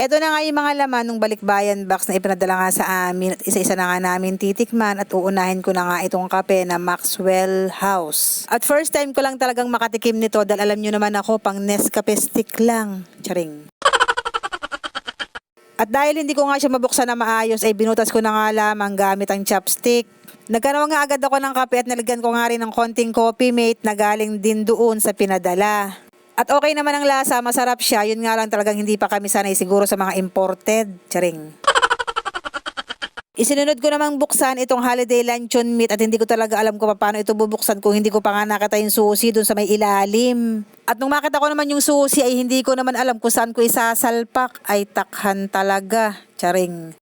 Ito na nga yung mga laman ng balikbayan box na ipinadala nga sa amin at isa-isa na nga namin titikman at uunahin ko na nga itong kape na Maxwell House. At first time ko lang talagang makatikim nito dahil alam nyo naman ako pang Nescafe stick lang. Charing. At dahil hindi ko nga siya mabuksan na maayos ay binutas ko na nga lamang gamit ang chopstick. Nagkaroon nga agad ako ng kape at nalagyan ko nga rin ng konting coffee mate na galing din doon sa pinadala. At okay naman ang lasa, masarap siya. Yun nga lang talagang hindi pa kami sanay siguro sa mga imported. Charing. Isinunod ko namang buksan itong holiday luncheon meat at hindi ko talaga alam kung paano ito bubuksan kung hindi ko pa nga nakita yung susi dun sa may ilalim. At nung makita ko naman yung susi ay hindi ko naman alam kung saan ko isasalpak ay takhan talaga. Charing.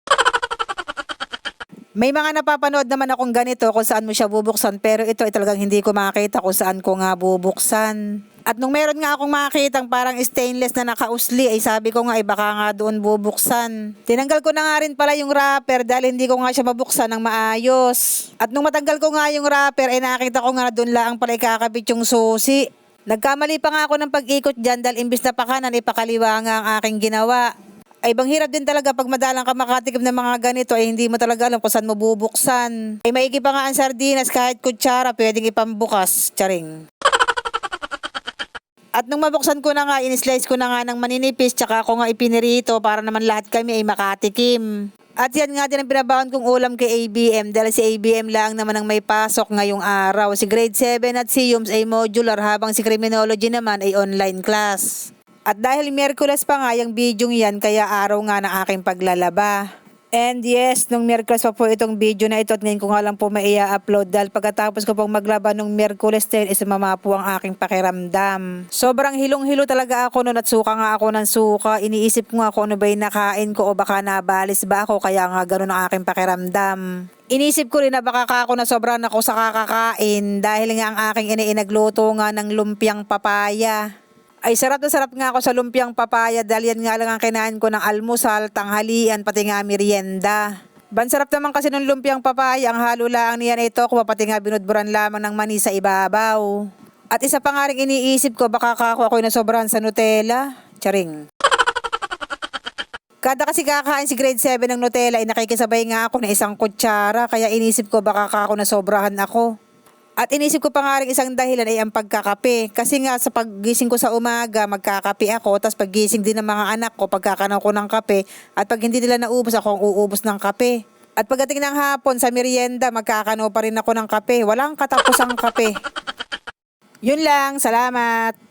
May mga napapanood naman akong ganito kung saan mo siya bubuksan pero ito ay talagang hindi ko makita kung saan ko nga bubuksan. At nung meron nga akong makitang parang stainless na nakausli ay sabi ko nga ay baka nga doon bubuksan. Tinanggal ko na nga rin pala yung wrapper dahil hindi ko nga siya mabuksan ng maayos. At nung matanggal ko nga yung wrapper ay nakita ko nga doon lang pala ikakabit yung susi. Nagkamali pa nga ako ng pag-ikot dyan dahil imbis na pakanan ipakaliwa nga ang aking ginawa. Ay bang hirap din talaga pag madalang ka makatikim ng mga ganito ay hindi mo talaga alam kung saan mo bubuksan. Ay maigi pa nga ang sardinas kahit kutsara pwedeng ipambukas. Charing. At nung mabuksan ko na nga, in-slice ko na nga ng maninipis tsaka ako nga ipinirito para naman lahat kami ay makatikim. At yan nga din ang pinabaon kong ulam kay ABM dahil si ABM lang naman ang may pasok ngayong araw. Si grade 7 at si Yums ay modular habang si criminology naman ay online class. At dahil Miyerkules pa nga yung video yan, kaya araw nga ng aking paglalaba. And yes, nung Miyerkules pa po itong video na ito at ngayon ko nga lang po maia-upload dahil pagkatapos ko pong maglaba nung Miyerkules din is mama po ang aking pakiramdam. Sobrang hilong-hilo talaga ako noon at suka nga ako ng suka. Iniisip ko nga kung ano ba yung nakain ko o baka nabalis ba ako kaya nga ganun ang aking pakiramdam. Inisip ko rin na baka ka ako na sobrang ako sa kakakain dahil nga ang aking ina nagluto nga ng lumpiang papaya. Ay sarap na sarap nga ako sa lumpiang papaya dahil yan nga lang ang kinain ko ng almusal, tanghalian, pati nga merienda. Bansarap naman kasi ng lumpiang papaya, ang halo lang niyan ito kung pati nga binudburan lamang ng mani sa ibabaw. At isa pa nga rin iniisip ko, baka kako ako na sobrahan sa Nutella. Charing. Kada kasi kakain si grade 7 ng Nutella, ay nakikisabay nga ako na isang kutsara, kaya inisip ko baka kako na sobrahan ako. At inisip ko pa nga rin isang dahilan ay ang pagkakape. Kasi nga sa paggising ko sa umaga, magkakape ako. Tapos paggising din ng mga anak ko, pagkakanaw ko ng kape. At pag hindi nila naubos, ako ang uubos ng kape. At pagdating ng hapon sa merienda, magkakano pa rin ako ng kape. Walang katapusang kape. Yun lang, salamat.